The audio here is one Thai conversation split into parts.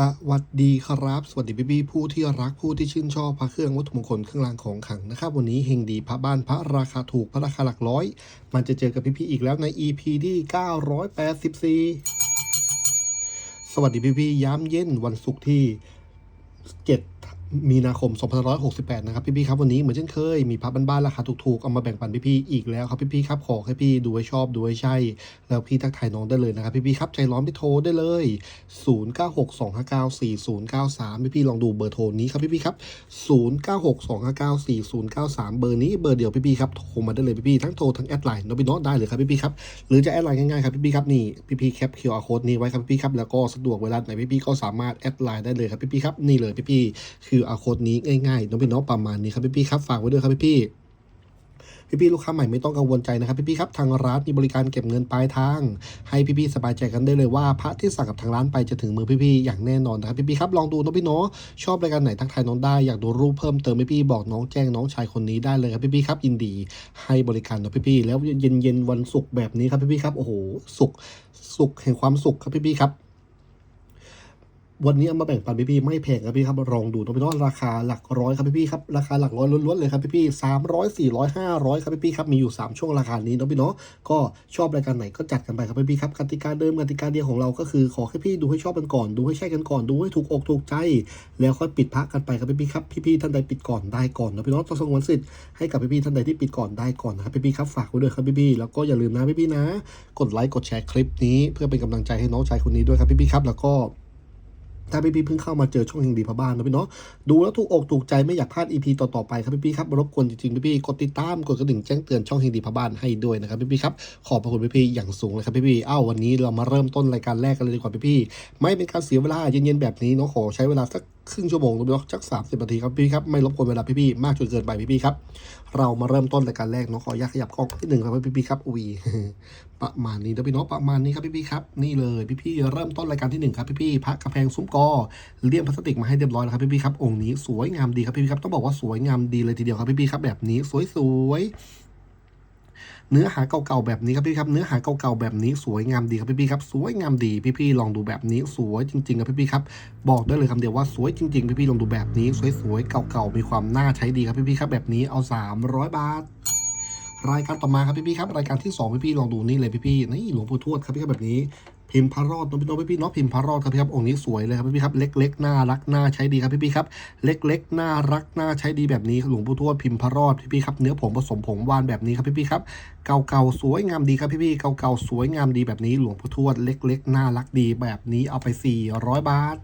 สวัสดีครับ สวัสดีพี่ๆผู้ที่รักผู้ที่ชื่นชอบพระเครื่องวัตถุมงคลเครื่องรางของขลังนะครับ วันนี้เฮงดีพระบ้านพระราคาถูกพระราคาหลักร้อย มันจะเจอกับพี่ๆอีกแล้วใน EP ที่ 984 สวัสดีพี่ๆย้ำเย็นวันศุกร์ที่ 7 มีนาคม 2568 นะครับพี่ๆครับวันนี้เหมือนเช่นเคย มีพระบ้านๆราคาถูกๆ เอามาแบ่งปันพี่ๆอีกแล้วครับพี่ๆครับขอให้พี่ดูให้ชอบดูให้ใช่ แล้วพี่ทักทายน้องได้เลยนะครับพี่ๆครับใจร้อนพี่โทรได้เลย 0962594093 พี่ๆลองดูเบอร์โทรนี้ครับพี่ๆครับ 0962594093 เบอร์นี้เบอร์เดียวพี่ๆครับโทรมาได้เลยพี่ๆทั้งโทรทั้งแอดไลน์โนบิโนได้เลยครับพี่ๆครับหรือจะแอดไลน์ง่ายๆครับพี่ๆครับนี่พี่ๆแคป QR code นี้ไว้ครับพี่ๆครับแล้วก็สะดวกเวลาไหนพี่ๆก็สามารถแอดไลน์ได้เลยครับพี่ๆครับนี่เลยพี่ๆ QR code นี้ง่ายๆโนบิโนประมาณนี้ครับพี่ๆครับฝากไว้ด้วยครับพี่ๆพี่ๆลูกค้าใหม่ไม่ต้องกังวลใจนะครับพี่ๆครับทางร้านมีบริการเก็บเงินปลายทาง ให้พี่ๆสบายใจกันได้เลยว่าพระที่สั่งกับทางร้านไปจะถึงมือพี่ๆอย่างแน่นอนนะครับพี่ๆครับลองดูนะพี่เนาะชอบรายการไหนทักทายน้องได้อยากดูรูปเพิ่มเติมพี่ๆบอกน้องแจ้งน้องชายคนนี้ได้เลยครับพี่ๆครับยินดี ให้บริการนะพี่ๆแล้วเย็นๆวันศุกร์แบบนี้ครับพี่ๆครับโอ้โหศุกร์ศุกร์แห่งความสุขครับพี่ๆครับ วันนี้เอามาแบ่งปันพี่ๆไม่แพงครับพี่ครับลองดูนะพี่น้องราคาหลักร้อยครับพี่ๆครับราคาหลักร้อยล้วนๆเลยครับพี่ๆสามร้อยสี่ร้อยห้าร้อยครับพี่ๆครับมีอยู่สามช่วงราคานี้นะพี่เนาะก็ชอบรายการไหนก็จัดกันไปครับพี่ๆครับกติกาเดิมกติกาเดียวของเราก็คือขอให้พี่ดูให้ชอบกันก่อนดูให้ใช่กันก่อนดูให้ถูกอกถูกใจ แล้วค่อยปิดพระกันไปครับพี่ๆครับพี่ๆท่านใดปิดก่อนได้ก่อนนะพี่น้องต้องสงวนสิทธิ์ให้กับพี่ๆท่านใดที่ปิดก่อนได้ก่อนนะครับพี่ๆครับฝากไว้ด้วยครับพี่ๆแล้วก็อย่าลืมนะพี่ๆนะ กดไลค์กดแชร์คลิปนี้ เพื่อเป็นกำลังใจให้น้องชายคนนี้ด้วยครับพี่ๆครับแล้วก็ ถ้าพี่พี่เพิ่งเข้ามาเจอช่องเฮงดีพระบ้านนะพี่เนาะดูแล้วถูกอกถูกใจไม่อยากพลาด EP ต่อๆไปครับพี่พี่ครับรบกวนจริงๆพี่ๆกดติดตามกดกระดิ่งแจ้งเตือนช่องเฮงดีพระบ้านให้ด้วยนะครับพี่พี่ครับขอบพระคุณพี่พี่อย่างสูงเลยครับพี่พี่อ้าววันนี้เรามาเริ่มต้นรายการแรกกันเลยดีกว่าพี่พี่ไม่เป็นการเสียเวลาเย็นๆแบบนี้เนาะขอใช้เวลาสัก ครึ่งชั่วโมงนะพี่เนาะสักสามสิบนาทีครับพี่ครับไม่รบกวนเวลาพี่ๆมากจนเกินไปพี่ๆครับเรามาเริ่มต้นรายการแรกเนาะขออนุญาตขยับกล้องนิดหนึ่งครับพี่ๆครับอุ้ยประมาณนี้นะพี่เนาะประมาณนี้ครับพี่ๆครับนี่เลยพี่ๆเริ่มต้นรายการที่หนึ่งครับพี่ๆพระกระแพงซุ้มกอเลี่ยมพลาสติกมาให้เรียบร้อยแล้วครับพี่ๆครับองค์นี้สวยงามดีครับพี่ๆครับต้องบอกว่าสวยงามดีเลยทีเดียวครับพี่ๆครับแบบนี้สวยๆ เนื้อหาเก่าๆแบบนี้ครับพี่ครับ เนื้อหาเก่าๆแบบนี้สวยงามดีครับพี่ๆครับ สวยงามดีพี่ๆลองดูแบบนี้สวยจริงๆครับพี่ๆครับ บอกได้เลยคำเดียวว่าสวยจริงๆพี่ๆลองดูแบบนี้สวยๆเก่าๆมีความน่าใช้ดีครับพี่ๆครับ แบบนี้เอา 300 บาทรายการต่อมาครับพี่ๆครับรายการที่2พี่ๆลองดูนี่เลยพี่ๆนี่หลวงปู่ทวดครับพี่ครับแบบนี้ พิมพ์พระรอดน้องพี่น้องพี่ๆเนาะพิมพ์พระรอดครับพี่ครับองค์นี้สวยเลยครับพี่ๆครับเล็กๆน่ารักน่าใช้ดีครับพี่พี่ครับเล็กๆน่ารักน่าใช้ดีแบบนี้หลวงปู่ทวดพิมพ์พระรอดพี่พี่ครับเนื้อผงผสมผงวานแบบนี้ครับพี่พี่ครับเก่าๆสวยงามดีครับพี่พี่เก่าๆสวยงามดีแบบนี้หลวงปู่ทวดเล็ก ๆ น่ารักดีแบบนี้เอาไป 400 บาท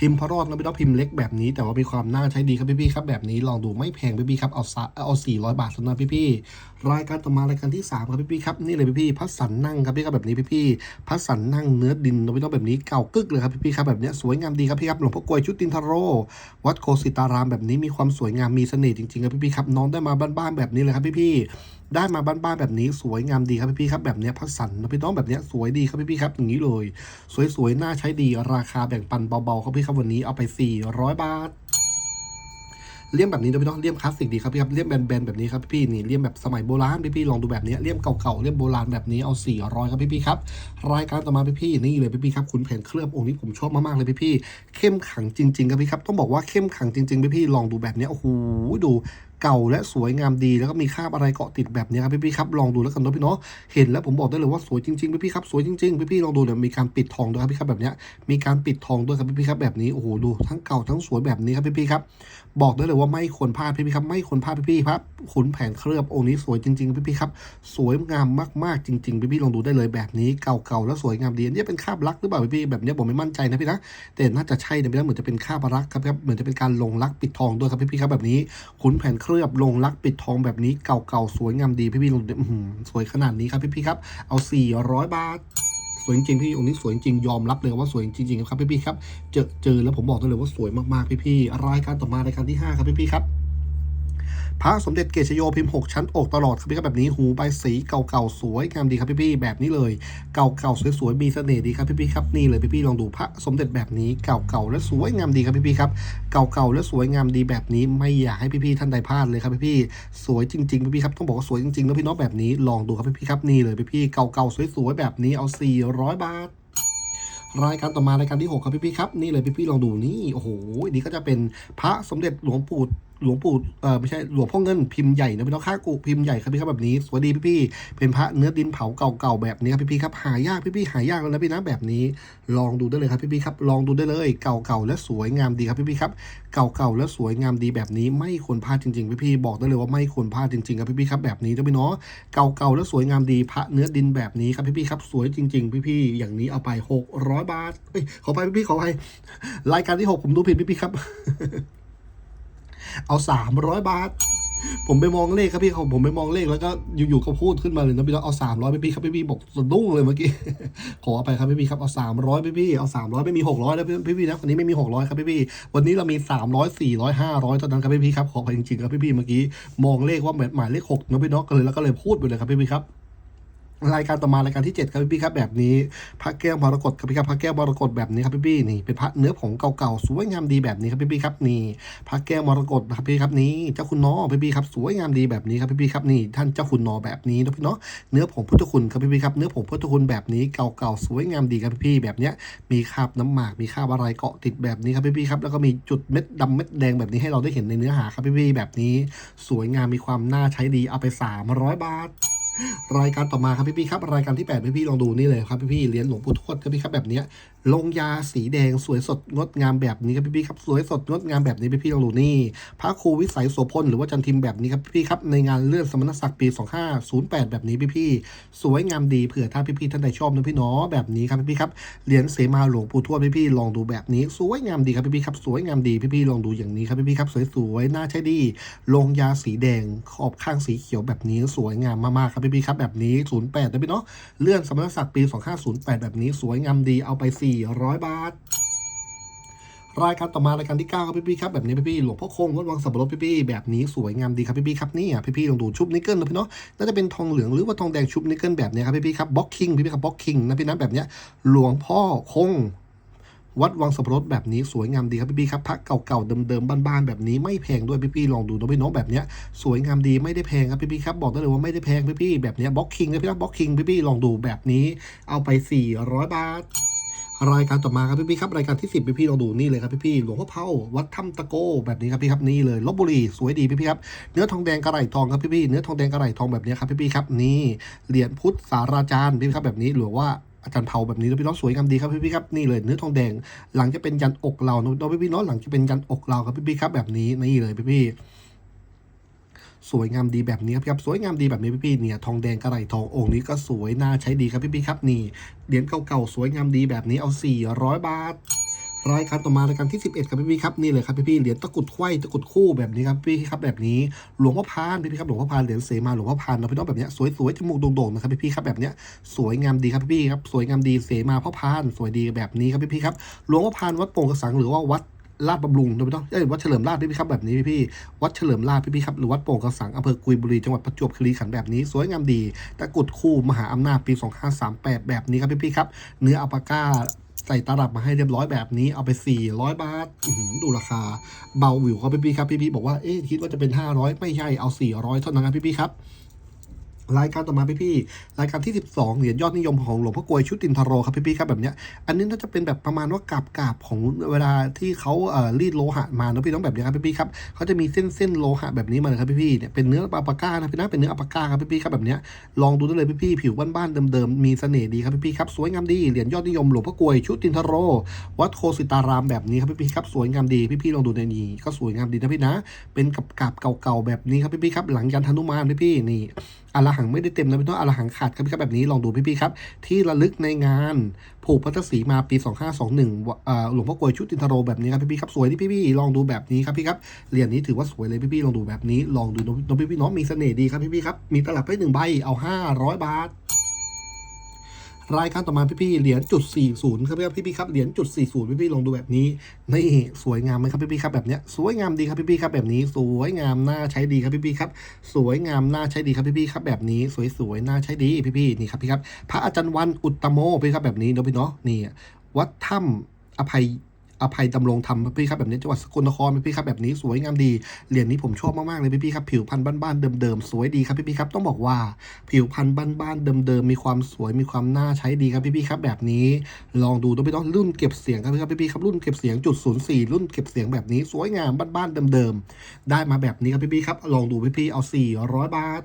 พิมพ์พระรอดนะพี่น้องพิมพ์เล็กแบบนี้ แต่ว่ามีความน่าใช้ดีครับพี่ๆครับแบบนี้ลองดูไม่แพงพี่ๆครับเอาซะเอา400บาทสำหรับพี่ๆรายการต่อมารายการที่3ครับพี่ๆครับนี่เลยพี่ๆพัสสันนั่งครับพี่ครับแบบนี้พี่ๆพัสสันนั่งเนื้อดินนะพี่น้องแบบนี้เก่ากึกเลยครับพี่ๆครับแบบนี้สวยงามดีครับพี่ครับหลวงพ่อกวยชุดตินทโร วัดโคสิตารามแบบนี้มีความสวยงามมีเสน่ห์จริงๆครับพี่ๆครับน้องได้มาบ้านๆแบบนี้เลยครับพี่ๆ ได้มาบ้านๆแบบนี้สวยงามดีครับพี่ๆครับแบบเนี้ยพัสสันนะพี่น้องแบบเนี้ยสวยดีครับพี่ๆครับอย่างนี้เลย สวยๆน่าใช้ดีราคาแบ่งปันเบาๆครับพี่ครับวันนี้เอาไป 400 บาทเลี่ยมแบบนี้นะพี่น้องเลี่ยมคลาสสิกดีครับพี่ครับเลี่ยมแบนๆแบบนี้ครับพี่นี่เลี่ยมแบบสมัยโบราณพี่ๆลองดูแบบนี้เลี่ยมเก่าๆเลี่ยมโบราณแบบนี้เอา400ครับพี่ๆครับรายการต่อมาพี่ๆนี่เลยพี่ๆครับคุณแผนเคลือบองค์นี้ผมชอบมากๆเลยพี่ๆเข้มขังจริงๆครับพี่ครับต้องบอกว่าเข้มขังจริงๆพี่ๆลองดูแบบนี้โอ้โหดู เก่าและสวยงามดีแล้วก็มีคราบอะไรเกาะติดแบบนี้ครับพี่ๆครับลองดูแล้วกันเนาะพี่เนาะเห็นแล้วผมบอกได้เลยว่าสวยจริงๆพี่ๆครับสวยจริงๆพี่ๆลองดูเนี่ยมีการปิดทองด้วยครับพี่ครับแบบนี้มีการปิดทองด้วยครับพี่ๆครับแบบนี้โอ้โหดูทั้งเก่าทั้งสวยแบบนี้ครับพี่ๆครับบอกได้เลยว่าไม่ควรพลาดพี่ๆครับ ไม่ควรพลาดพี่ๆครับขุนแผนเคลือบองค์นี้สวยจริงๆพี่ๆครับสวยงามมากๆจริงๆพี่ๆลองดูได้เลยแบบนี้เก่าๆแล้วสวยงามดีนนี้เป็นคาบรักหรือเปล่าพี่ๆแบบเนี้ยผมไม่มั่นใจนะพี่นะแต่น่าจะใช่นะพี่นะเหมือนจะเป็นคาบรักครับครับเหมือนจะเป็นการลงรักปิดทองด้วยครับพี่ๆครับแบบนี้ขุนแผนเคลือบลงรักปิดทองแบบนี้เก่าๆสวยงามดีพี่ๆลองดูอื้อหือสวยขนาดนี้ครับพี่ๆครับเอา 400 บาท วยจริงพี่องค์นี้สวยจริงยอมรับเลยว่าสวยจริงๆครับพี่ๆครับเจอเจอแล้วผมบอกได้เลยว่าสวยมากๆพี่ๆรายการต่อมารายการที่ห้าครับพี่ๆครับ พระสมเด็จเกศโยพิมพ์6ชั้นอกตลอดครับพี่ครับแบบนี้หูใบสีเก่าๆสวยงามดีครับพี่ๆแบบนี้เลย เก่าๆสวยๆมีเสน่ห์ดีครับพี่ๆครับนี่เลยพี่ๆลองดูพระสมเด็จแบบนี้เก่าๆและสวยงามดีครับพี่ๆครับเก่าๆและสวยงามดีแบบนี้ไม่อยากให้พี่ๆท่านใดพลาดเลยครับพี่ๆสวยจริงๆพี่ๆครับต้องบอกว่าสวยจริงๆแล้วพี่น้องแบบนี้ลองดูครับพี่ๆครับนี่เลยพี่ๆเก่าๆสวยๆแบบนี้เอา 400 บาทรายการต่อมารายการที่หกครับพี่ๆครับ นี่เลยพี่ๆลองดูนี่ โอ้โหนี่ก็จะเป็นพระสมเด็จหลวงปู่ หลวงปู่เออไม่ใช่หลวงพ่อเงินพิมพ์ใหญ่นะพี่น้องค่ากุพิมพ์ใหญ่ครับพี่ครับแบบนี้สวัสดีพี่ๆเป็นพระเนื้อดินเผาเก่าๆแบบนี้ครับพี่ๆครับหายากพี่ๆหายากแล้วนะพี่นะแบบนี้ ลองดูได้เลยครับพี่ๆครับลองดูได้เลยเก่าๆและสวยงามดีครับพี่ๆครับเก่าๆและสวยงามดีแบบนี้ ไม่ควรพลาดจริงๆพี่ๆบอกได้เลยว่าไม่ควรพลาดจริงๆครับพี่ๆครับแบบนี้นะพี่เนาะเก่าๆและสวยงามดีพระเนื้อดินแบบนี้ครับพี่ๆครับสวยจริง ๆ พี่ๆอย่างนี้เอาไป600บาทเอ้ยขอไปพี่ๆขอไปรายการที่หกผมดูผิดพี่ๆครับ เอาสามร้อยบาท ผมไปมองเลขครับพี่เขาผมไปมองเลขแล้วก็อยู่ๆเขาพูดขึ้นมาเลยนะพี่น้องเอาสามร้อยพี่ครับพี่ๆบอกสะดุ้งเลยเมื่อกี้ ขอไปครับพี่ๆครับเอาสามร้อยพี่ๆเอาสามร้อยไม่มีหกร้อยแล้วพี่ๆนะวันนี้ไม่มีหกร้อยครับพี่ๆวันนี้เรามีสามร้อยสี่ร้อยห้าร้อยเท่านั้นครับพี่ๆครับขอไปจริงๆครับพี่ๆเมื่อกี้มองเลขว่าหมายเลขหกนะพี่น้องก็เลยแล้วก็เลยพูดไปเลยครับพี่ๆครับ รายการต่อมารายการที่ 7 ครับพี่ๆครับแบบนี้พระแก้วมรกตครับพี่ครับพระแก้วมรกตแบบนี้ครับพี่ๆนี่เป็นพระเนื้อผงเก่าๆสวยงามดีแบบนี้ครับพี่ๆครับนี่พระแก้วมรกตครับพี่ครับนี่เจ้าคุณนอพี่ๆครับสวยงามดีแบบนี้ครับพี่ๆครับนี่ท่านเจ้าคุณนอแบบนี้นะพี่เนาะเนื้อผงพุทธคุณครับพี่ๆครับเนื้อผงพุทธคุณแบบนี้เก่าๆสวยงามดีครับพี่ๆแบบเนี้ยมีคราบน้ำหมากมีคราบอะไรเกาะติดแบบนี้ครับพี่ๆครับแล้วก็มีจุดเม็ดดำเม็ดแดงแบบนี้ให้เราได้เห็นในเนื้อหาครับพี่ๆแบบนี้ สวยงามมีความน่าใช้ดีเอาไป300บาท รายการต่อมาครับพี่พี่ครับรายการที่8พี่ๆลองดูนี่เลยครับพี่พี่เหรียญหลวงปู่ทวดครับพี่ครับแบบเนี้ยลงยาสีแดงสวยสดงดงามแบบนี้ครับพี่ๆครับสวยสดงดงามแบบนี้พี่ๆลองดูนี่พระครูวิสัยโสพลหรือว่าจันทิมแบบนี้ครับพี่ๆครับในงานเลื่อนสมณศักดิ์ปี 2508 แบบนี้พี่ๆสวยงามดีเผื่อถ้าพี่ๆท่านใดชอบนะพี่เนาะแบบนี้ครับพี่ๆครับเหรียญเสมาหลวงปู่ทวดพี่ๆลองดูแบบนี้ สวยงามดีครับพี่ๆครับสวยงามดีพี่ๆลองดูอย่างนี้ครับพี่ๆครับสวยๆน่าใช้ดี ลงยาสีแดงขอบข้างสีเขียวแบบนี้สวยงามมากๆครับพี่ๆครับแบบนี้ 08นะพี่เนาะเลื่อนสมณศักดิ์ปี 2508 แบบนี้สวยงามดีเอาไป400 บาท รายการต่อมารายการที่9ครับพี่ๆครับแบบนี้พี่ๆหลวงพ่อคงวัดวังสับปะรดพี่ๆแบบนี้สวยงามดีครับพี่ๆครับนี่อะพี่ๆลองดูชุบนิกเกิลนะพี่เนาะน่าจะเป็นทองเหลืองหรือว่าทองแดงชุบนิกเกิลแบบนี้ครับพี่ๆครับบ็อกคิงพี่ๆครับบ็อกคิงนะพี่นะแบบเนี้ยหลวงพ่อคงวัดวังสับปะรดแบบนี้สวยงามดีครับพี่ๆครับพระเก่าๆเดิมๆบ้านๆแบบนี้ไม่แพงด้วยพี่ๆลองดูนะพี่เน้องแบบเนี้ยสวยงามดีไม่ได้แพงครับพี่ๆครับบอกได้เลยว่าไม่ได้แพงพี่ๆแบบเนี้ยบ็อกคิงนะพี่นะบ็อกคิงพี่ๆลองดูแบบนี้เอาไป 400 บาท รายการต่อมาครับพี่ๆครับรายการที่ 10พี่ๆลองดูนี่เลยครับพี่ๆหลวงพ่อเผาวัดถ้ำตะโกแบบนี้ครับพี่ครับนี่เลยลบบุรีสวยดีพี่ๆครับเนื้อทองแดงกระไหลทองครับพี่ๆเนื้อทองแดงกระไหลทองแบบนี้ครับพี่ๆครับนี่เหรียญพุทธสาราจารย์พี่ๆครับแบบนี้หรือว่าอาจารย์เผาแบบนี้นะพี่น้องสวยงามดีครับพี่ๆครับนี่เลยเนื้อทองแดงหลังจะเป็นยันอกเราเนาะพี่ๆเนาะหลังจะเป็นยันอกเราครับพี่ๆครับแบบนี้นี่เลยพี่ๆ สวยงามดีแบบนี้ครับสวยงามดีแบบนี้พี่ๆเนี่ยทองแดงกระไหล่ทององค์นี้ก็สวยน่าใช้ดีครับพี่ๆครับนี่เหรียญเก่าๆสวยงามดีแบบนี้เอา 400 บาทรายการต่อมารายการที่ 11 ครับพี่ๆครับนี่เลยครับพี่ๆเหรียญตะกุดไขว้ตะกุดคู่แบบนี้ครับพี่ๆครับแบบนี้หลวงพ่อพานพี่ๆครับหลวงพ่อพานเหรียญเสมาหลวงพ่อพานนะพี่น้องแบบนี้ยสวยๆจมูกโด่งๆนะครับพี่ๆครับแบบนี้สวยงามดีครับพี่ๆครับสวยงามดีเสมาพ่อพานสวยดีแบบนี้ครับพี่ๆครับหลวงพ่อพานวัดโป่งกระสังหรือว่าวัด ลาดบำรุงนะพี่น้องเอ้ยวัดเฉลิมราชพี่ๆครับแบบนี้พี่ๆวัดเฉลิมราชพี่ๆครับหรือวัดโป่งกระสังอำเภอกุยบุรีจังหวัดประจวบคีรีขันธ์แบบนี้ สวยงามดีตะกรุดคู่มหาอำนาจปี 2538 แบบนี้ครับพี่ๆครับ เนื้ออัลปาก้าใส่ตลับมาให้เรียบร้อยแบบนี้เอาไป 400 บาทดูราคา เบาวิวครับพี่ๆครับพี่ๆบอกว่าเอ๊ะคิดว่าจะเป็น 500 ไม่ใช่เอา 400 เท่านั้นครับพี่ๆครับ รายการต่อมาพี่ๆรายการที่ 12เหรียญยอดนิยมของหลวงพ่อกลวยชุดตินทโรครับพี่ๆครับแบบเนี้ยอันนี้น่าจะเป็นแบบประมาณว่ากาบกาบของเวลาที่เขาเอ่อรีดโลหะมานะพี่น้องแบบนี้ครับพี่ๆครับเขาจะมีเส้นเส้นโลหะแบบนี้มาเลยครับพี่ๆเนี่ยเป็นเนื้ออัปาก้านะพี่นะเป็นเนื้ออัปาก้าครับพี่ๆครับแบบเนี้ยลองดูได้เลยพี่ๆผิวบ้านๆเดิมๆมีเสน่ห์ดีครับพี่ๆครับสวยงามดีเหรียญยอดนิยมหลวงพ่อกลวยชุดตินทโร วัดโคสิตารามแบบนี้ครับพี่ๆครับสวยงามดีพี่ๆลองดูในนี้ก็สวยงามดีนะพี่นะ เป็นกับกาบเก่าๆแบบนี้ครับพี่ๆครับหลังยันทนุมานพี่ๆนี่อลหังไม่ได้เต็มนะพี่น้องอลหังขาดครับพี่ครับแบบนี้ลองดูพี่ๆครับ ที่ระลึกในงานผูกพัทศรีมาปี 2521วะอ่าหลวงพ่อกวยชุดตินทโรแบบนี้ครับพี่ๆครับสวยที่พี่ๆลองดูแบบนี้ครับพี่ครับเหรียญนี้ถือว่าสวยเลยพี่ๆลองดูแบบนี้ ลองดูน้องพี่ๆน้องมีเสน่ห์ดีครับพี่ๆครับมีตลับให้หนึ่งใบเอา 500 บาท รายการต่อมาพี่ๆเหรียญจุด40ครับพี่ครับพี่ๆครับเหรียญจุด40พี่ๆลองดูแบบนี้นี่สวยงามไหมครับพี่ๆครับแบบเนี้ยสวยงามดีครับพี่ๆครับแบบนี้ สวยงามน่าใช้ดีครับพี่ๆครับ สวยงามน่าใช้ดีครับพี่ๆครับแบบนี้สวยๆน่าใช้ดีพี่ๆนี่ครับพี่ครับพระอาจารย์วันอุตตโมพี่ครับแบบนี้เนาะพี่เนาะนี่วัดถ้ำอภัย อภัยดำรงธรรมพี่ครับแบบนี้จังหวัดสกลนครพี่ครับแบบนี้สวยงามดีเหรียญนี้ผมชอบมากๆเลยพี่ครับผิวพันธุ์บ้านๆเดิมๆสวยดีครับพี่ครับต้องบอกว่า ผิวพันธุ์บ้านๆเดิมๆมีความสวยมีความน่าใช้ดีครับพี่ครับแบบนี้ลองดูต้องไปต้องรุ่นเก็บเสียงครับพี่ครับพี่ครับรุ่นเก็บเสียงจุดศูนย์สี่รุ่นเก็บเสียงแบบนี้สวยงามบ้านๆเดิมๆได้มาแบบนี้ครับพี่ครับลองดูพี่เอา 400 บาท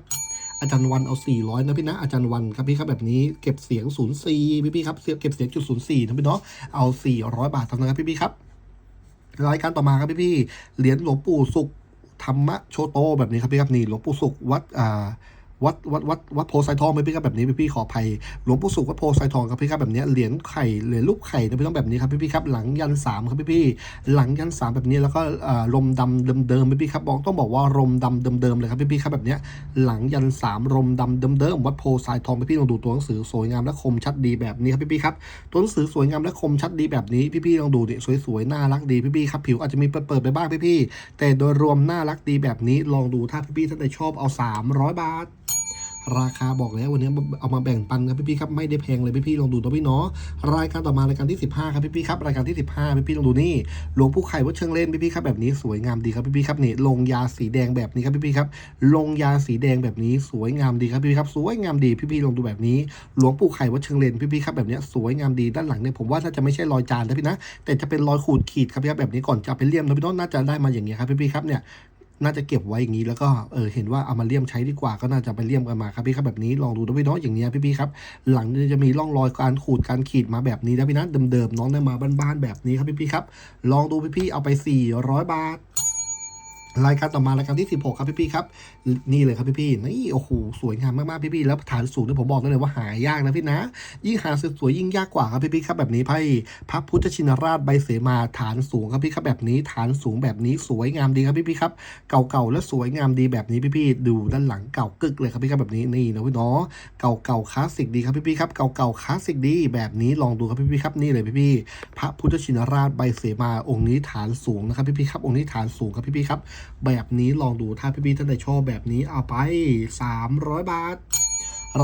อาจารย์วันเอา 400 นะพี่นะ อาจารย์วันครับพี่ครับแบบนี้เก็บเสียง04พี่พี่ครับเก็บเสียงจุด04นะพี่เนาะเอา 400 บาทเท่านั้นครับพี่พี่ครับรายการต่อมาครับพี่พี่เหรียญหลวงปู่สุขธรรมโชโตแบบนี้ครับพี่ครับนี่หลวงปู่สุขวัดอ่า วัดวัดวัดวัดโพไซทองไหมพี่ครับแบบนี้พี่พี่ขออภัยหลวงปู่สุขวัดโพไซทองครับพี่ครับแบบนี้เหรียญไข่เหรียญรูปไข่นะพี่ต้องแบบนี้ครับพี่พี่ครับหลังยันสามครับพี่พี่หลังยันสามแบบนี้แล้วก็ลมดำเดิมๆพี่พี่ครับบอกต้องบอกว่าลมดำเดิมๆเลยครับพี่พี่ครับแบบนี้หลังยันสามลมดำเดิมๆวัดโพไซทองพี่พี่ลองดูตัวหนังสือสวยงามและคมชัดดีแบบนี้ครับพี่พี่ครับตัวหนังสือสวยงามและคมชัดดีแบบนี้พี่ๆลองดูดิสวยๆน่ารักดีพี่ๆครับผิวอาจจะมีเปิดๆไปบ้างพี่ๆแต่โดยรวมน่ารักดีแบบนี้ลองดูถ้าพี่ๆท่านใดชอบเอา 300 บาท ราคาบอกแล้ววันนี้เอามาแบ่งปันครับพี่ๆครับไม่ได้แพงเลยพี่ๆลองดูตัวพี่เนาะรายการต่อมารายการที่ 15ครับพี่ๆครับรายการที่ 15พี่ๆลองดูนี่หลวงปู่ไข่วัดเชิงเล่นพี่ๆครับแบบนี้สวยงามดีครับพี่ๆครับนี่ลงยาสีแดงแบบนี้ครับพี่ๆครับลงยาสีแดงแบบนี้สวยงามดีครับพี่ๆครับสวยงามดีพี่ๆลองดูแบบนี้ หลวงปู่ไข่วัดเชิงเลนพี่ๆครับแบบนี้สวยงามดีด้านหลังเนี่ยผมว่าน่าจะไม่ใช่รอยจานนะพี่นะแต่จะเป็นรอยขูดขีดครับพี่ครับแบบนี้ก่อนจะเอาไปเลี่ยมนะพี่น้องน่าจะได้มาอย่างเงี้ยครับพี่ๆครับเนี่ย น่าจะเก็บไว้อย่างนี้แล้วก็เออเห็นว่าเอามาเลี่ยมใช้ดีกว่าก็น่าจะไปเลี่ยมกันมาครับพี่ครับแบบนี้ลองดูนะพี่น้องอย่างเนี้ยพี่ๆครับ หลังจะมีร่องรอยการขูดการขีดมาแบบนี้นะพี่นะเดิมๆน้องได้มาบ้านๆแบบนี้ครับพี่ๆครับ ลองดูพี่ๆเอาไป 400 บาทรายการต่อมารายการที่ 16 ครับพี่ๆครับ นี่เลยครับพี่ๆนี่โอ้โหสวยงามมากๆพี่ๆแล้วฐานสูงเนี่ยผมบอกได้เลยว่าหายากนะพี่นะ ยิ่งหาสวยๆยิ่งยากกว่าครับพี่ๆครับแบบนี้ไพ่พระพุทธชินราชใบเสมาฐานสูงครับพี่ครับแบบนี้ฐานสูงแบบนี้สวยงามดีครับพี่ๆครับเก่าๆและสวยงามดีแบบนี้พี่ๆดูด้านหลังเก่ากึกเลยครับพี่ครับแบบนี้นี่นะพี่เนาะเก่าๆคลาสสิกดีครับพี่ๆครับเก่าๆคลาสสิกดีแบบนี้ลองดูครับพี่ๆครับนี่เลยพี่ๆพระพุทธชินราชใบเสมาองค์นี้ฐานสูงนะครับพี่ๆครับองค์นี้ฐานสูงครับพี่ๆครับแบบนี้ลองดูถ้าพี่ๆท่านใดชอบแบบนี้เอาไป 300 บาท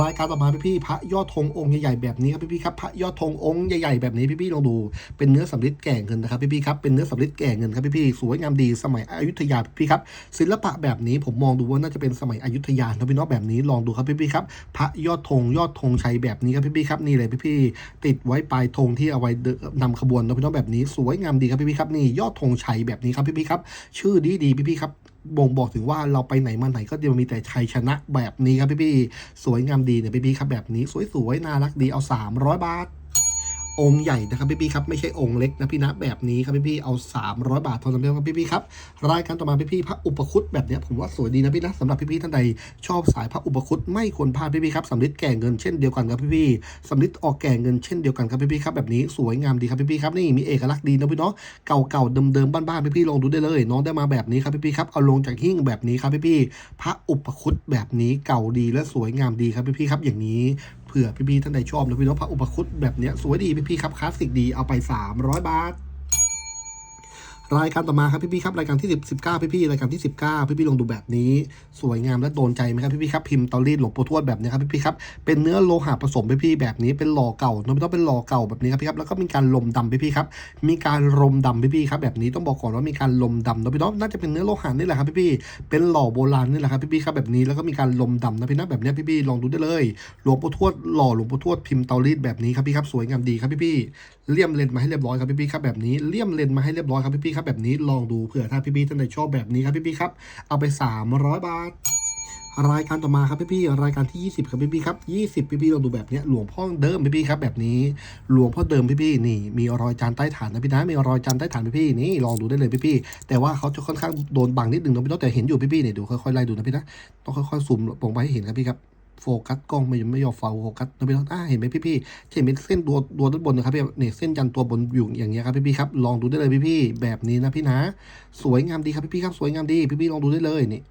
รายการต่อมาพี่ๆพระยอดธงองค์ใหญ่ๆแบบนี้ครับพี่ๆครับพระยอดธงองค์ใหญ่ๆแบบนี้พี่ๆลองดู เป็นเนื้อสำริดแก่เงินนะครับพี่ๆครับเป็นเนื้อสำริดแก่เงินครับพี่ๆสวยงามดีสมัยอยุธยาพี่ๆครับศิลปะแบบนี้ผมมองดูว่าน่าจะเป็นสมัยอยุธยานะพี่น้องแบบนี้ลองดูครับพี่ๆครับพระยอดธงยอดธงชัยแบบนี้ครับพี่ๆครับนี่เลยพี่ๆติดไว้ปลายธงที่เอาไว้นนำขบวนนะพี่น้องแบบนี้ สวยงามดีครับพี่ๆครับนี่ยอดธงชัยแบบนี้ครับพี่ๆครับชื่อดีดีๆพี่ๆครับ บ่งบอกถึงว่าเราไปไหนมาไหนก็จะมีแต่ชัยชนะแบบนี้ครับพี่ๆสวยงามดีเนี่ยพี่ๆครับแบบนี้สวยๆน่ารักดีเอา 300 บาท องค์ใหญ่นะครับพี่ๆครับไม่ใช่องค์เล็กนะพี่นะแบบนี้ครับพี่ๆเอา 300 บาทเท่านั้นเองครับพี่ๆครับรายการต่อมาพี่ๆพระอุปคุตแบบนี้ผมว่าสวยดีนะพี่นะสำหรับพี่ๆท่านใดชอบสายพระอุปคุตไม่ควรพลาดพี่ๆครับสำลิดแก่เงินเช่นเดียวกันครับพี่ๆสำลิดออกแก่เงินเช่นเดียวกันครับพี่ๆครับแบบนี้สวยงามดีครับพี่ๆครับนี่มีเอกลักษณ์ดีนะพี่เนาะเก่าๆเดิมๆบ้านๆพี่ๆลองดูได้เลยน้องได้มาแบบนี้ครับพี่ๆครับเอาลงจากหิ้งแบบนี้ครับพี่ๆพระอุปคุตแบบนี้เก่าดีและสวยงามดีครับพี่ๆครับอย่างนี้ เผื่อพี่ๆท่านใดชอบนะพี่น้องพระอุปคุตแบบเนี้ยสวยดีพี่ๆครับคลาสสิกดีเอาไป 300 บาท รายการต่อมาครับพี่ๆครับรายการที่10 19พี่ๆรายการที่ 19พี่ๆลองดูแบบนี้ สวยงามและโดนใจไหมครับพี่ๆครับพิมพ์เตารีดหลวงปู่ทวดแบบนี้ครับพี่ๆครับเป็นเนื้อโลหะผสมพี่ๆแบบนี้เป็นหล่อเก่าเนอะไม่ต้องเป็นหล่อเก่าแบบนี้ครับพี่ครับแล้วก็มีการลมดำพี่ๆครับมีการลมดำพี่ๆครับแบบนี้ต้องบอกก่อนว่ามีการลมดำนะพี่น้องน่าจะเป็นเนื้อโลหะนี่แหละครับพี่ๆเป็นหล่อโบราณนี่แหละครับพี่ๆครับแบบนี้แล้วก็มีการลมดำนะพี่นะแบบนี้ยพี่ลองดูได้เลยหลวงปู่ทวดหล่อหลวงปู่ทวดพิมพ์เตารีดแบบนี้ครับพี่ครับสวยงามดีครับพี่ๆเลี่ยมเลนมาให้เรียบร้อยครับพี่ๆครับแบบนี้เลี่ยมเลนมาให้เรียบร้อยครับพี่ๆครับแบบนี้ลองดูเผื่อถ้าพี่ๆท่านใดชอบแบบนี้ครับพี่ๆครับเอาไป 300 บาทรายการต่อมาครับพี่ๆรายการที่ 20 ครับพี่ๆครับ 20 พี่ๆลองดูแบบเนี้ยหลวงพ่อเดิมพี่ๆครับแบบนี้หลวงพ่อเดิมพี่ๆนี่ มีรอยจานใต้ฐานนะพี่นะมีรอยจานใต้ฐานพี่ๆนี่ลองดูได้เลยพี่ๆแต่ว่าเขาจะค่อนข้างโดนบังนิดนึงนะพี่น้องแต่เห็นอยู่พี่ๆเนี่ยดูค่อยๆไล่ดูนะพี่นะต้องค่อยๆซูมลงไปให้เห็นครับพี่ครับ โฟกัสกล้องไม่ไม่ยอมโฟกัสนะพี่น้องอ่าเห็นไหมพี่ๆจะเห็นเป็นเส้นตัวตัวด้านบนนะครับพี่เนี่ยเส้นยันตัวบนอยู่อย่างเงี้ยครับพี่ๆครับลองดูได้เลยพี่ๆแบบนี้นะพี่นะ สวยงามดีครับพี่ๆครับสวยงามดีพี่ๆลองดูได้เลยนี่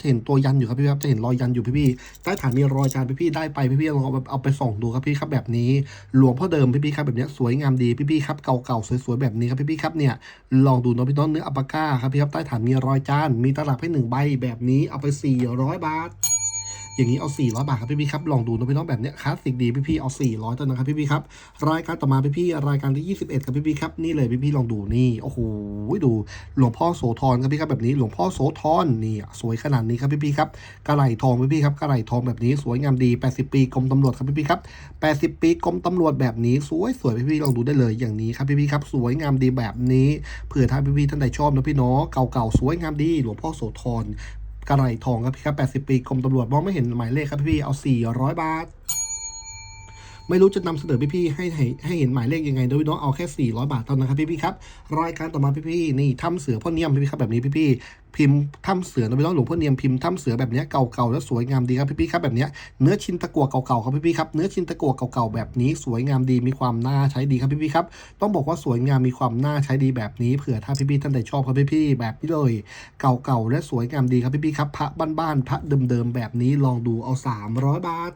จะเห็นตัวยันอยู่ครับพี่ครับจะเห็นรอยยันอยู่พี่ๆใต้ฐานมีรอยจานพี่ๆได้ไปพี่ๆลองเอาไปเอาไปส่องดูครับพี่ครับแบบนี้หลวงพ่อเดิมพี่ๆครับแบบนี้สวยงามดีพี่ๆครับเก่าๆสวยๆแบบนี้ครับพี่ๆครับเนี่ยลองดูเนาะพี่น้องเนื้ออัปปาก้าครับพี่ครับใต้ฐานมีรอยจานมีตลับให้หนึ่งใบแบบนี้เอาไป 400 บาท อย่างนี้เอา 400 บาทครับพี่ๆครับ ลองดูนะพี่น้องแบบเนี้ยคลาสสิกดีพี่ๆเอา 400ต้นนะครับพี่ๆครับ รายการต่อมาพี่ๆรายการที่ 21ครับพี่ๆครับ นี่เลยพี่ๆลองดูนี่ โอ้โห ดูหลวงพ่อโสธรครับพี่ครับแบบนี้ หลวงพ่อโสธรนี่สวยขนาดนี้ครับพี่ๆครับกระไหลทองพี่ๆครับกระไหลทองแบบนี้สวยงามดี 80 ปีกรมตำรวจครับพี่ๆครับ 80 ปีกรมตำรวจแบบนี้สวยสวยพี่ๆลองดูได้เลยอย่างนี้ครับพี่ๆครับสวยงามดีแบบนี้เผื่อท่านพี่ๆท่านใดชอบนะพี่เนาะเก่าๆสวยงามดี หลวงพ่อโสธร กระไรทองครับพี่ครับ 80 ปีกรมตำรวจมองไม่เห็นหมายเลขครับพี่เอา 400 บาท ไม่รู้จะนำเสนอพี่ๆให้ให้ให้เห็นหมายเลขยังไงโดยน้องเอาแค่ 400 บาทเท่านั้นครับพี่ๆครับรายการต่อมาพี่ๆนี่ถ้ำเสือพ่อเนียมพี่ๆครับแบบนี้พี่ๆพิมพ์ถ้ำเสือน้องหลวงพ่อเนียมพิมพ์ถ้ำเสือแบบนี้เก่าๆแล้วสวยงามดีครับพี่ๆครับแบบนี้เนื้อชิ้นตะกั่วเก่าๆครับพี่ๆครับเนื้อชิ้นตะกั่วเก่าๆแบบนี้สวยงามดีมีความน่าใช้ดีครับพี่ๆครับต้องบอกว่าสวยงามมีความน่าใช้ดีแบบนี้เผื่อถ้าพี่ๆท่านใดชอบครับพี่ๆแบบนี้เลย เก่าๆและสวยงามดีครับพี่ๆครับพระบ้านๆพระเดิมๆแบบนี้ลองดูเอา 300 บาท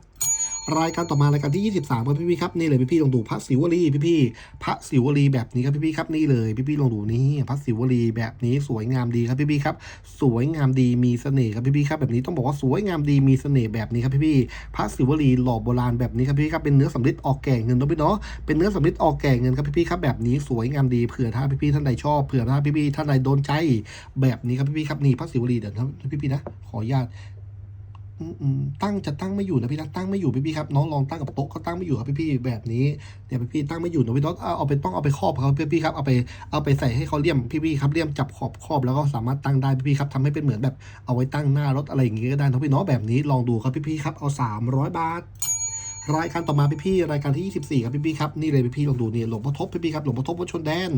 รายการต่อมารายการที่ 23ครับพี่ๆครับนี่เลยพี่ๆลองดูพระศิวลีพี่ๆพระศิวลีแบบนี้ครับพี่ๆครับนี่เลยพี่ๆลองดูนี่พระศิวลีแบบนี้สวยงามดีครับพี่ๆครับสวยงามดีมีเสน่ห์ครับพี่ๆครับแบบนี้ต้องบอกว่าสวยงามดีมีเสน่ห์แบบนี้ครับพี่ๆพระศิวลีหล่อโบราณแบบนี้ครับพี่ครับเป็นเนื้อสำริดออกแก่เงินนะพี่เนาะเป็นเนื้อสำริดออกแก่เงินครับพี่ๆครับแบบนี้สวยงามดีเผื่อถ้าพี่ๆท่านใดชอบเผื่อถ้าพี่ๆท่านใดโดนใจแบบนี้ครับพี่ๆครับนี่พระศิวลีเดี๋ยวนะพี่ๆนะขออนุญาต ตั้งจะตั้งไม่อยู่นะพี่นะตั้งไม่อยู่พี่พี่ครับน้องลองตั้งกับโต๊ะก็ตั้งไม่อยู่ครับพี่พี่แบบนี้เนี่ยพี่พี่ตั้งไม่อยู่นะพี่น้องเอาเอาไปต้องเอาไปครอบเขาพี่พี่ครับเอาไปเอาไปใส่ให้เขาเลี่ยมพี่พี่ครับเลี่ยมจับขอบครอบแล้วก็สามารถตั้งได้พี่พี่ครับทำให้เป็นเหมือนแบบเอาไว้ตั้งหน้ารถอะไรอย่างงี้ก็ได้นะพี่น้องแบบนี้ลองดูครับพี่พี่ครับเอา 300 บาท รายการต่อมาพี่พี่รายการที่ 24 ครับพี่พี่ครับนี่เลยพี่พี่ลองดูนี่หลวงพ่อทบพี่พี่ครับหลวงพ่อทบวัดชนแดน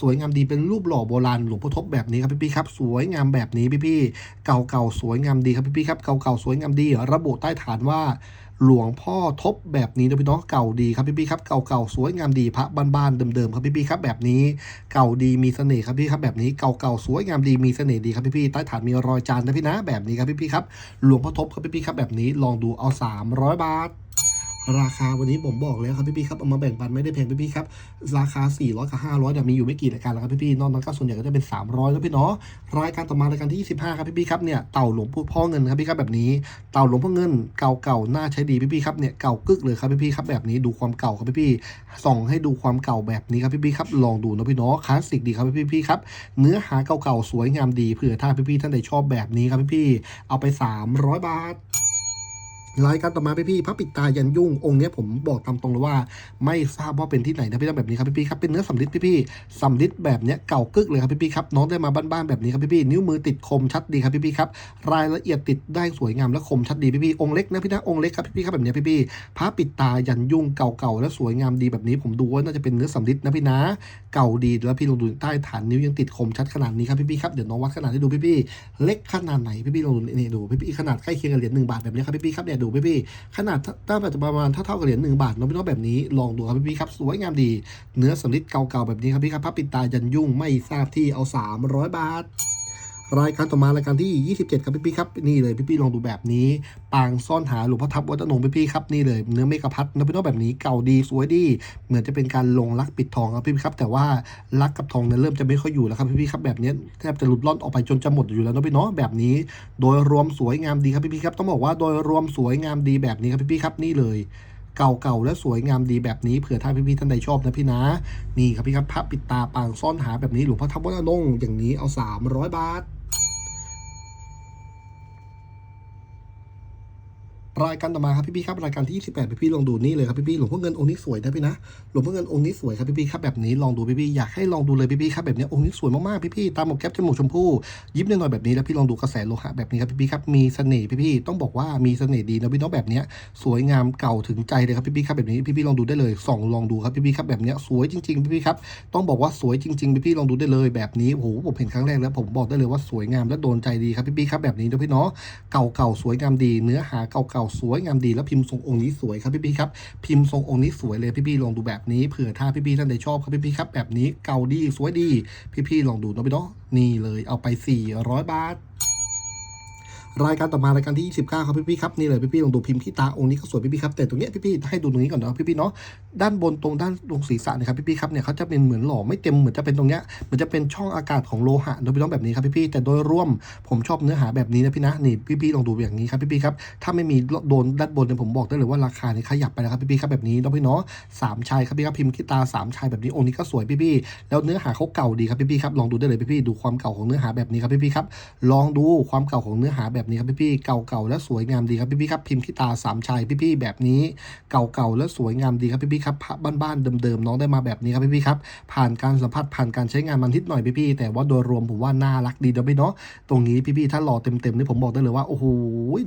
สวยงามดีเป็นรูปหล่อโบราณหลวงพ่อทบแบบนี้ครับพี่พี่ครับสวยงามแบบนี้พี่พี่เก่าๆสวยงามดีครับพี่พี่ครับเก่าๆสวยงามดี ระบุใต้ฐานว่าหลวงพ่อทบแบบนี้นะพี่น้องเก่าดีครับพี่พี่ครับเก่าๆสวยงามดีพระบ้านๆเดิมๆครับพี่พี่ครับแบบนี้เก่าดีมีเสน่ห์ครับพี่ครับแบบนี้เก่าๆสวยงามดีมีเสน่ห์ดีครับพี่พี่ใต้ฐานมีรอยจานนะพี่นะแบบนี้ครับพี่พี่ครับหลวงพ่อทบครับพี่พี่ครับแบบนี้ลองดูเอา 300 บาท ราคาวันนี้ผมบอกแล้วครับพี่ๆครับเอามาแบ่งปันไม่ได้แพงพี่ๆครับราคา 400กับ500เนี่ยมีอยู่ไม่กี่รายการแล้วครับพี่ๆนอกนั้นก็ส่วนใหญ่ก็จะเป็น 300แล้วพี่เนาะรายการต่อมารายการที่25ครับพี่ๆครับเนี่ยเต่าหลวงพ่อเงินครับพี่ครับแบบนี้เต่าหลวงพ่อเงินเก่าๆน่าใช้ดีพี่ๆครับเนี่ยเก่ากึกเลยครับพี่ๆครับแบบนี้ดูความเก่าครับพี่ๆส่องให้ดูความเก่าแบบนี้ครับพี่ๆครับลองดูนะพี่เนาะคลาสสิกดีครับพี่ๆครับเนื้อหาเก่าๆสวยงามดีเผื่อถ้าพี่ๆท่านใดชอบแบบนี้ครับพี่ๆเอาไป 300 บาท รายการต่อมาพี่พี่พระปิดตายันยุ่งองค์นี้ผมบอกตามตรงเลยว่า ไม่ทราบว่าเป็นที่ไหนนะพี่ต้องแบบนี้ครับพี่พี่ครับเป็นเนื้อสำลิดพี่พี่สำลิดแบบเนี้ยเก่ากึกเลยครับพี่พี่ครับน้องได้มาบ้านๆแบบนี้ครับพี่พี่นิ้วมือติดคมชัดดีครับพี่พี่ครับรายละเอียดติดได้สวยงามและคมชัดดีพี่พี่องค์เล็กนะพี่นะองค์เล็กครับพี่พี่ครับแบบนี้พี่พี่พระปิดตายันยุ่งเก่าๆและสวยงามดีแบบนี้ ผมดูว่าน่าจะเป็นเนื้อสำลิดนะพี่นะ เก่าดีแล้วพี่ลองดูใต้ฐานนิ้วยังติดคมชัดขนาดนี้ครับพี่พี่ครับเดี๋ยวน้องวัดขนาดให้ดูพี่พี่เล็กขนาดไหนพี่พี่ลองดูนี่ดูพี่พี่ขนาดใกล้เคียงกับเหรียญหนึ่งบาทแบบนี้ครับพี่พี่ครับเนี่ยดูพี่พี่ๆขนาดถ้าแบบประมาณเท่าๆกับเหรียญหนึ่งบาทน้องพี่น้องแบบนี้ลองดูครับพี่ๆครับสวยงามดี เนื้อสำลิดเก่าๆแบบนี้ครับพี่ครับพระปิดตายันยุ่งไม่ทราบที่เอา 300 บาท รายการต่อมารายการที่ 27 ครับพี่ๆครับนี่เลยพี่ๆลองดูแบบนี้ ปางซ่อนหาหลวงพ่อทับวัดตะนงพี่ๆครับนี่เลยเนื้อเมกะพัดนะพี่น้องแบบนี้เก่าดีสวยดี เหมือนจะเป็นการลงรักปิดทองครับพี่ๆครับ แต่ว่ารักกับทองเนี่ยเริ่มจะไม่ค่อยอยู่แล้วครับพี่ๆครับแบบนี้แทบจะหลุดล่อนออกไปจนจะหมดอยู่แล้วนาะพี่เนาะแบบนี้ โดยรวมสวยงามดีครับพี่ๆครับต้องบอกว่าโดยรวมสวยงามดีแบบนี้ครับพี่ๆครับนี่เลยเก่าๆและสวยงามดีแบบนี้เผื่อถ้านพี่ๆท่านใดชอบนะพี่นะ นี่ครับพี่ครับพระปิดตาปางซ่อนหาแบบนี้หลวงพ่อทับวัดอนงอย่างนี้เอา 300 บาท รายการต่อมาครับพี่ๆครับรายการที่ 28พี่ๆลองดูนี่เลยครับพี่ๆหลวงพ่อเงินองค์นี้สวยนะพี่นะหลวงพ่อเงินองค์นี้สวยครับพี่ๆครับแบบนี้ลองดูพี่ๆอยากให้ลองดูเลยพี่ๆครับแบบนี้องค์นี้สวยมากๆพี่ๆตามหมวกแก๊ปจมูกชมพู่ยิ้มหน่อยๆแบบนี้แล้วพี่ลองดูกระแสโลหะแบบนี้ครับพี่ๆครับมีเสน่ห์พี่ๆต้องบอกว่ามีเสน่ห์ดีนะพี่น้องแบบเนี้ยสวยงามเก่าถึงใจเลยครับพี่ๆครับแบบนี้พี่ๆลองดูได้เลยส่องลองดูครับพี่ๆครับแบบเนี้ยสวยจริงๆพี่ๆครับต้องบอกว่าสวยจริงๆพี่ๆลองดูได้เลยแบบนี้โอ้โหผมเห็นครั้งแรกแล้วผมบอกได้เลยว่าสวยงามและโดนใจดีครับพี่ๆครับแบบนี้นะพี่เนาะเก่าๆสวยงามดีเนื้อหาเก่าาสวยงามดีแล้วพิมพ์ทรงองค์นี้สวยครับพี่ๆครับพิมพ์ทรงองค์นี้สวยเลยพี่ๆลองดูแบบนี้เผื่อถ้าพี่ๆท่านใดชอบครับพี่ๆครับแบบนี้เก่าดีสวยดีพี่ๆลองดูนะพี่เนาะนี่เลยเอาไป 400 บาท รายการต่อมารายการที่ 29 ครับพี่ๆครับนี่เลยพี่ๆลองดูพิมพ์ที่ตาองค์นี้ก็สวยพี่ๆครับแต่ตรงเนี้ยพี่ๆให้ดูตรงนี้ก่อนเนาะพี่ๆเนาะด้านบนตรงด้านตรงศีรษะนะครับพี่ๆครับเนี่ยเขาจะเป็นเหมือนหล่อไม่เต็มเหมือนจะเป็นตรงเนี้ยเหมือนจะเป็นช่องอากาศของโลหะโดยพี่น้องแบบนี้ครับพี่ๆแต่โดยรวมผมชอบเนื้อหาแบบนี้นะพี่นะนี่พี่ๆลองดูอย่างนี้ครับพี่ๆครับถ้าไม่มีโดนด้านบนเนี่ยผมบอกได้เลยว่าราคาเนี่ยขยับไปแล้วครับพี่ๆครับแบบนี้เนาะพี่เนาะสามชายครับพี่ครับพิมพ์ที่ตาสามชายแบบนี้องค์นี้ก็สวยพี่ๆแล้วเนื้อหาเขาเก่าดีครับพี่ๆครับลองดูได้เลยพี่ๆดูความเก่าของเนื้อหาแบบนี้ครับพี่ๆครับลองดูความเก่าของเนื้อหาแบบนี้ครับพี่ๆเก่าๆและสวยงามดีครับพี่ๆครับพิมพ์ขี้ตาสามชายพี่ๆแบบนี้เก่าๆและสวยงามดีครับพี่ๆครับพระบ้านๆเดิมๆน้องได้มาแบบนี้ครับพี่ๆครับผ่านการสัมผัสผ่านการใช้งานมันนิดหน่อยพี่ๆแต่ว่าโดยรวมผมว่าน่ารักดีเดี๋ยวพี่เนาะตรงนี้พี่ๆถ้ารอเต็มๆนี่ผมบอกได้เลยว่าโอ้โห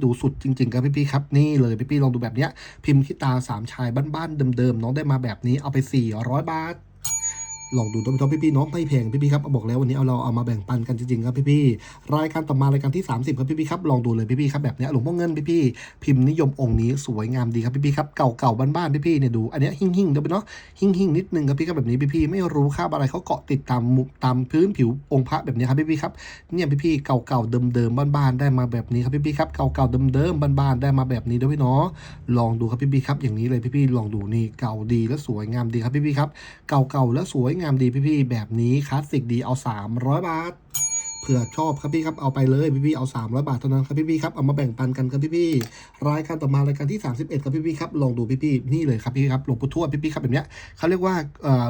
ดูสุดจริงๆครับพี่ๆครับนี่เลยพี่ๆลองดูแบบเนี้ยพิมพ์ขี้ตาสามชายบ้านๆเดิมๆน้องได้มาแบบนี้เอาไป 400 บาท ลองดูตัวพี่พี่ๆน้องไม่แพงพี่พี่ๆครับบอกแล้ววันนี้เอาเราเอามาแบ่งปันกันจริงๆครับพี่พี่ๆรายการต่อมารายการที่ 30ครับพี่พี่ๆครับลองดูเลยพี่พี่ๆครับแบบเนี้ยหลวงพ่อเงินพี่พี่ๆพิมพ์นิยมองค์นี้สวยงามดีครับพี่พี่ๆครับเก่าๆบ้านๆพี่พี่ๆเนี่ยดูอันนี้หิ่งๆเดี๋ยวไปเนาะหิ่งๆนิดนึงครับพี่ครับแบบนี้พี่พี่ๆไม่รู้ค่าบอะไรเขาเกาะติดตามมุมตามพื้นผิวองค์พระแบบนี้ครับพี่พี่ๆครับเนี่ยพี่พี่ๆเก่าๆเดิมๆบ้านๆได้มาแบบนี้ครับพี่พี่ๆครับเก่าๆเดิมๆบ้านๆได้มาแบบนี้เดี๋ยวพี่เนาะลองดูครับพี่พี่ๆครับอย่างนี้เลยพี่พี่ๆลองดูนี่เก่าดีและสวยงามดีครับพี่พี่ๆครับเก่าๆและสวยงามดีพี่ๆแบบนี้คลาสสิกดีเอา 300 บาทเผื่อชอบครับพี่ครับเอาไปเลยพี่ๆเอา 300 บาทเท่านั้นครับพี่ๆครับเอามาแบ่งปันกันครับพี่ๆรายการต่อมารายการที่ 31ครับพี่ๆครับลองดูพี่ๆนี่เลยครับพี่ครับหลวงปู่ทวดพี่ๆครับแบบเนี้ยเขาเรียกว่า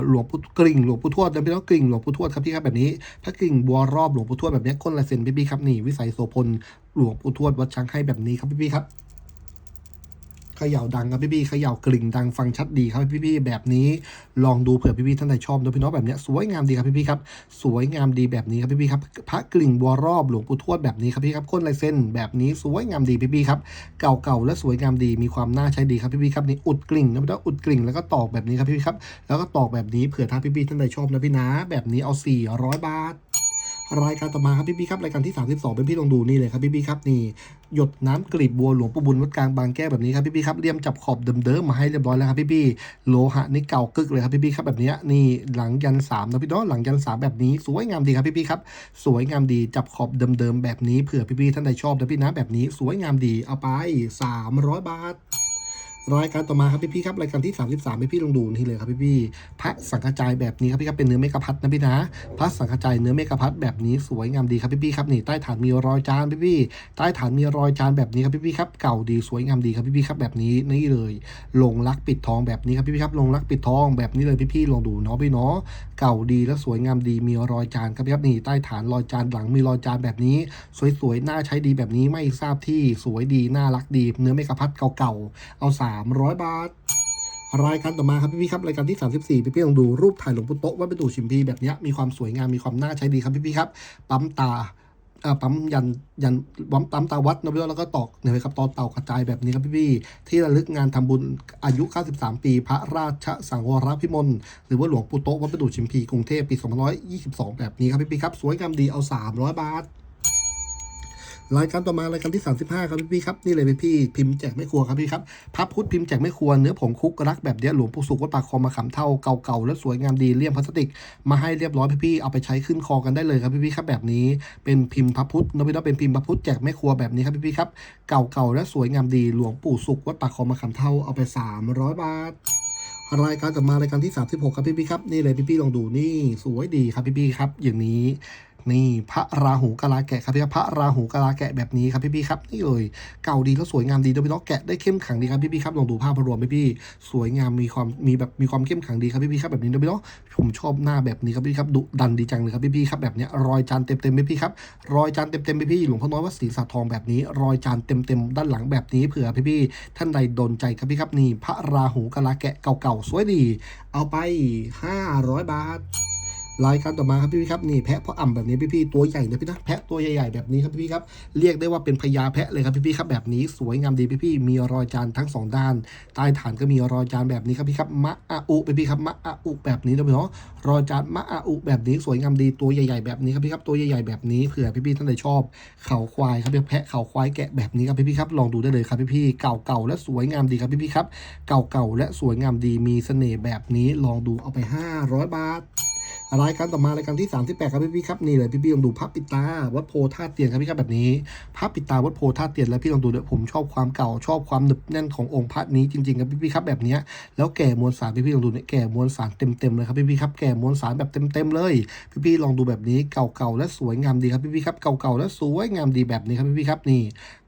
หลวงปู่กริ่งหลวงปู่ทวดนะพี่น้องกริ่งหลวงปู่ทวดครับพี่ครับแบบนี้ ถ้ากริ่งบัวรอบหลวงปู่ทวดแบบเนี้ยก้นลายเซ็นพี่ๆครับนี่วิสัยโสพลหลวงปู่ทวดวัดช้างให้แบบนี้ครับพี่ๆครับ เขย่าดังครับพี่ๆเขย่ากลิ่งดังฟังชัดดีครับพี่ๆแบบนี้ลองดูเผื่อพี่ๆท่านใดชอบนะพี่น้องแบบเนี้ยสวยงามดีครับพี่ๆครับสวยงามดีแบบนี้ครับพี่ๆครับพระกลิ่งบัวรอบหลวงปู่ทวดแบบนี้ครับพี่ครับก้นลายเส้นแบบนี้สวยงามดีพี่ๆครับเก่าๆและสวยงามดีมีความน่าใช้ดีครับพี่ๆครับนี่อุดกลิ่งนะพี่น้องอุดกลิ่งแล้วก็ตอกแบบนี้ครับพี่ๆครับแล้วก็ตอกแบบนี้เผื่อถ้าพี่ๆท่านใดชอบนะพี่นะแบบนี้เอา 400 บาท รายการต่อมาครับพี่พี่ครับรายการที่ 32 เป็นพี่ลองดูนี่เลยครับพี่พี่ครับนี่หยดน้ำกลีบบัวหลวงปู่บุญวัดกลางบางแก้วแบบนี้ครับพี่พี่ครับเลี่ยมจับขอบเดิมๆมาให้เรียบร้อยแล้วครับพี่พี่โลหะนี่เก่ากึกเลยครับพี่พี่ครับแบบนี้นี่หลังยันสามนะพี่น้องหลังยันสามแบบนี้สวยงามดีครับพี่พี่ครับสวยงามดีจับขอบเดิมๆแบบนี้เผื่อพี่พี่ท่านใดชอบนะพี่นะแบบนี้สวยงามดีเอาไป 300 บาท รายการต่อมาครับพี่พี่ครับรายการที่ 33พี่พี่ลองดูนี่เลยครับพี่พี่พระสังฆจายแบบนี้ครับพี่ครับเป็นเนื้อเมกะพัดนะพี่นะพระสังฆจายเนื้อเมกะพัดแบบนี้สวยงามดีครับพี่พี่ครับนี่ใต้ฐานมีรอยจานพี่พี่ใต้ฐานมีรอยจานแบบนี้ครับพี่พี่ครับเก่าดีสวยงามดีครับพี่พี่ครับแบบนี้นี่เลยลงรักปิดทองแบบนี้ครับพี่พี่ครับลงรักปิดทองแบบนี้เลยพี่พี่ลองดูเนาะพี่เนาะเก่าดีและสวยงามดีมีรอยจานครับพี่ครับนี่ใต้ฐานรอยจานหลังมีรอยจานแบบนี้ สวยๆน่าใช้ดีแบบนี้ไม่ทราบที่สวยดีน่ารักดี เนื้อเมกะพัดเก่าๆเอา300 บาท รายการต่อมาครับพี่ๆครับรายการที่ 34 พี่ๆลองดูรูปถ่ายหลวงปู่โต๊ะว่าเป็นตู่ชิมพีแบบนี้มีความสวยงามมีความน่าใช้ดีครับพี่ๆครับ ปั๊มตาปั๊มยันยันปั๊มปั๊มตาวัดนะพี่แล้วก็ตอกเนี่ยครับตอเต่ากระจายแบบนี้ครับพี่ๆที่ระลึกงานทำบุญอายุ 93 ปี พระราชสังวรพิมลหรือว่าหลวงปู่โต๊ะวัดประดู่ชิมพีกรุงเทพปี 2522 แบบนี้ครับพี่ๆครับ สวยงามดีเอา 300 บาท รายการต่อมารายการที่ 35 ครับพี่พี่ครับนี่เลยพี่พี่พิมพ์แจกไม่ครัวครับพี่ครับพระพุทธพิมพ์แจกไม่ครัวเนื้อผงคุกรักแบบเนี้ยหลวงปู่สุขวัดปากคลองมาขำเท่าเก่าๆและสวยงามดีเลี่ยมพลาสติก มาให้เรียบร้อยพี่พี่เอาไปใช้ขึ้นคอกันได้เลยครับพี่พี่ครับแบบนี้เป็นพิมพ์พระพุทธนะพี่เนาะเป็นพิมพ์พระพุทธแจกไม่ครัวแบบนี้ครับพี่พี่ครับเก่าๆและสวยงามดีหลวงปู่สุขวัดปากคลองมาขำเท่าเอาไป 300 บาทรายการต่อมารายการที่ 36 ครับพี่พี่ครับนี่เลยพี่พี่ลองดูนี่สวยดีครับพี่พี่ครับ อย่างนี้ นี่พระราหูกะลาแกะครับพี่ครับพระราหูกะลาแกะแบบนี้ครับพี่พี่ครับนี่เลยเก่าดีแล้วสวยงามดีโดยพี่น้องแกะได้เข้มขังดีครับพี่พี่ครับลองดูภาพรวมพี่พี่สวยงามมีความมีแบบมีความเข้มขังดีครับพี่พี่ครับแบบนี้โดยพี่น้องผมชอบหน้าแบบนี้ครับพี่ครับดุดันดีจังเลยครับพี่พี่ครับแบบเนี้ยรอยจานเต็มเต็มพี่พี่ครับรอยจานเต็มเต็มพี่พี่หลวงพ่อน้อยวัดศรีสาทองแบบนี้ รอยจานเต็มเต็มด้านหลังแบบนี้เผื่อพี่พี่ท่านใดโดนใจครับพี่ครับนี่พระราหูกะลาแกะเก่าๆสวยดี เอาไป 500 บาท รายการต่อมาครับพี่ๆครับนี่แพะพ่ออ่ำแบบนี้พี่ๆตัวใหญ่นะพี่นะแพะตัวใหญ่ๆแบบนี้ครับพี่ๆครับเรียกได้ว่าเป็นพญาแพะเลยครับพี่ๆครับแบบนี้สวยงามดีพี่ๆมีรอยจานทั้งสองด้านใต้ฐานก็มีรอยจานแบบนี้ครับพี่ครับมะอาอุพี่ๆครับมะอาอุแบบนี้นะพี่เนาะรอยจานมะอาอุแบบนี้สวยงามดีตัวใหญ่ๆแบบนี้ครับพี่ครับตัวใหญ่ๆแบบนี้เผื่อพี่ๆท่านใดชอบเขาควายครับแพะเขาควายแกะแบบนี้ครับพี่ๆครับลองดูได้เลยครับพี่ๆเก่าๆและสวยงามดีครับพี่ๆครับเก่าๆและสวยงามดีมีเสน่ห์แบบนี้ลองดูเอาไป 500 บาท รายการต่อมารายการที่ 38 ครับพี่ๆครับนี่เลยพี่ๆลองดูภาพปิตาวัดโพธาตุเตียนครับพี่ครับแบบนี้ภาพปิตาวัดโพธาตุเตียนแล้วพี่ลองดูด้วยผมชอบความเก่าชอบความหนึบแน่นขององค์พระนี้จริงๆครับพี่ๆครับแบบนี้แล้วแก่มวลสารพี่ๆลองดูเนี่ยแก่มวลสารเต็มๆเลยครับพี่ๆครับแก่มวลสารแบบเต็มๆเลย พี่ๆลองดูแบบนี้เก่าๆและสวยงามดีครับพี่ๆครับเก่าๆและสวยงามดีแบบนี้ครับพี่ๆครับนี่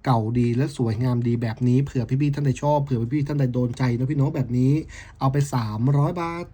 เก่าดีและสวยงามดีแบบนี้เผื่อพี่ๆท่านใดชอบเผื่อพี่ๆท่านใดโดนใจนะพี่น้องแบบนี้ เอาไป 300 บาท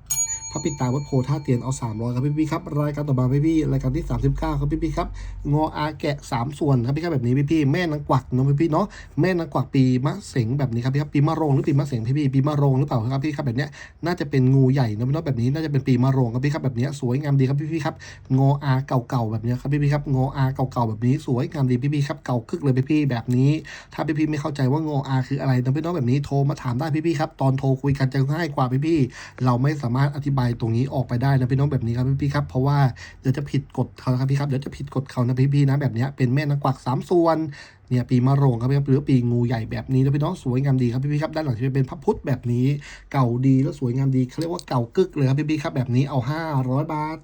พระปิดตาวัดโพท่าเตียนเอา 300 ครับพี่ๆครับ รายการต่อมาพี่ๆรายการที่ 39 ครับพี่ๆครับ งออาแกะ 3 ส่วนครับพี่ครับแบบนี้พี่ๆแม่นางกวักเนาะพี่ๆเนาะ แม่นางกวักปีมะเสงแบบนี้ครับพี่ครับ ปีมะโรงหรือปีมะเสงพี่ๆปีมะโรงหรือเปล่าครับพี่ครับแบบเนี้ย น่าจะเป็นงูใหญ่เนาะพี่เนาะแบบนี้ น่าจะเป็นปีมะโรงครับพี่ครับแบบเนี้ยสวยงามดีครับพี่ๆครับ งออาเก่าๆแบบเนี้ยครับพี่ๆครับงออาเก่าๆแบบนี้สวยงามดีพี่ๆครับเก่าคึกเลยพี่ๆแบบนี้ ถ้าพี่ๆไม่เข้าใจว่างออาคืออะไรนะพี่น้องแบบนี้โทรมาถามได้พี่ๆครับตอนโทรคุยกันจะง่ายกว่าพี่ๆเราไม่สามารถอธิบายตรงนี้ออกไปได้นะพี่น้องแบบนี้ครับพี่ๆครับ เพราะว่าเดี๋ยวจะผิดกฎเขาครับพี่ครับเดี๋ยวจะผิดกฎเขานะพี่ๆนะแบบนี้เป็นแม่นางกวักสามส่วนเนี่ยปีมะโรงครับพี่ครับหรือปีงูใหญ่แบบนี้นะพี่น้องสวยงามดีครับพี่ๆครับด้านหลังจะเป็นพระพุทธแบบนี้ เก่าดีแล้วสวยงามดีเขาเรียกว่าเก่ากึกเลยครับพี่ๆครับแบบนี้เอา 500 บาท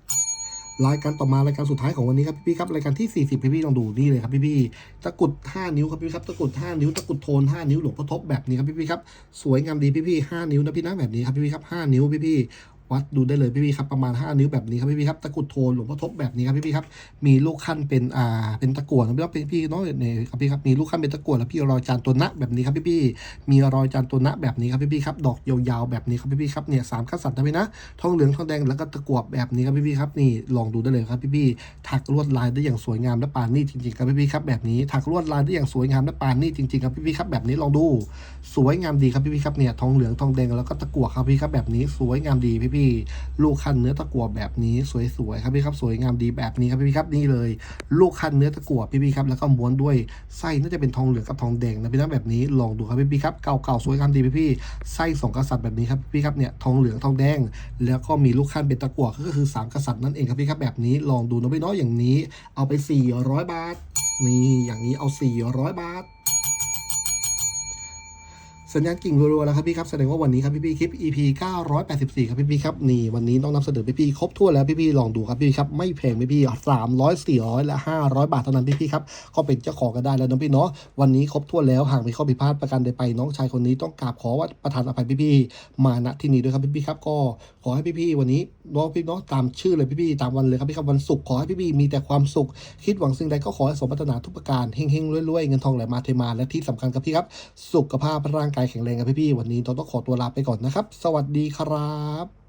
รายการต่อมารายการสุดท้ายของวันนี้ครับพี่ๆครับรายการที่ 40 พี่ๆลองดูนี่เลยครับพี่ๆตะกุด 5 นิ้วครับพี่ครับตะกุด 5 นิ้วตะกุดโทน 5 นิ้วหลวงพ่อทบแบบนี้ครับพี่ๆครับสวยงามดีพี่ๆ5นิ้วนะพี่นะแบบนี้ครับพี่ๆครับ 5 นิ้วพี่ๆ วัดดูได้เลยพี่ๆครับประมาณ 5 นิ้วแบบนี้ครับพี่ๆครับตะกุดโทนหลวงพ่อทบแบบนี้ครับพี่ๆครับมีลูกขั้นเป็นอ่าเป็นตะกั่วนะพี่ว่าเป็นพี่เนาะเนี่ยครับพี่ครับมีลูกขั้นเป็นตะกั่วแล้วพี่รอยจานตัวนะแบบนี้ครับพี่ๆมีรอยจานตัวนะแบบนี้ครับพี่ๆครับดอกยาวๆแบบนี้ครับพี่ๆครับเนี่ยสามกษัตริย์นะพี่นะทองเหลืองทองแดงแล้วก็ตะกั่วแบบนี้ครับพี่ๆครับนี่ลองดูได้เลยครับพี่ๆถักลวดลายได้อย่างสวยงามและปานนี่จริงๆครับพี่ๆครับแบบนี้ถักลวดลายได้อย่างสวยงามและปานนี่จริงๆครับพี่ๆครับแบบนี้ลองดูสวยงามดีครับพี่ๆครับเนี่ยทองเหลืองทองแดงแล้วก็ตะกั่วครับพี่ครับแบบนี้สวยงามดีพี่ๆลูกคันเนื้อตะกั่วแบบนี้สวยๆครับพี่ครับสวยงามดีแบบนี้ครับพี่ครับนี่เลย ลูกคันเนื้อตะกั่วพี่ๆครับแล้วก็ม้วนด้วยไส้น่าจะเป็นทองเหลืองกับทองแดงนะพี่นะแบบนี้ลองดูครับพี่ๆครับเก่าๆสวยงามดีพี่ๆไส้สองกษัตริย์แบบนี้ครับพี่ๆครับเนี่ยทองเหลืองทองแดง แล้วก็มีลูกขั้นเป็นตะกั่วก็คือสามกษัตริย์นั่นเองครับพี่ครับแบบนี้ลองดูนะพี่น้อยอย่างนี้ เอาไป 400 บาท นี่อย่างนี้เอา 400 บาท สัญญาณกิ่งรัวๆแล้วครับพี่ครับแสดงว่าวันนี้ครับพี่พี่ๆคลิป EP 984 ครับพี่พี่ๆครับนี่วันนี้ต้องนำเสนอพี่พี่ครบถ้วนแล้วพี่พี่ๆลองดูครับพี่ครับไม่แพงพี่พี่สามร้อยสี่ร้อยและห้าร้อยบาทเท่านั้นพี่พี่ๆครับก็เป็นเจ้าของกันได้แล้วน้องพี่เนาะวันนี้ครบถ้วนแล้วหากมีข้อผิดพลาดประการใดไปน้องชายคนนี้ต้องกราบขอว่าประทานอภัยพี่พี่ๆมาณที่นี้ด้วยครับพี่พี่ๆครับก็ขอให้พี่พี่ๆวันนี้น้องพี่เนาะตามชื่อเลยพี่พี่ๆตามวันเลยครับพี่ครับวันศุกร์ขอให้พี่พี่ๆมีแต่ความสุข คิดหวังสิ่งใดก็ขอให้สมปรารถนาทุกประการเฮงๆรวยๆเงินทองไหลมาเทมาและที่สำคัญครับพี่ครับสุขภาพร่างกายแข็งแรงกับพี่ๆวันนี้ต้องขอตัวลาไปก่อนนะครับ สวัสดีครับ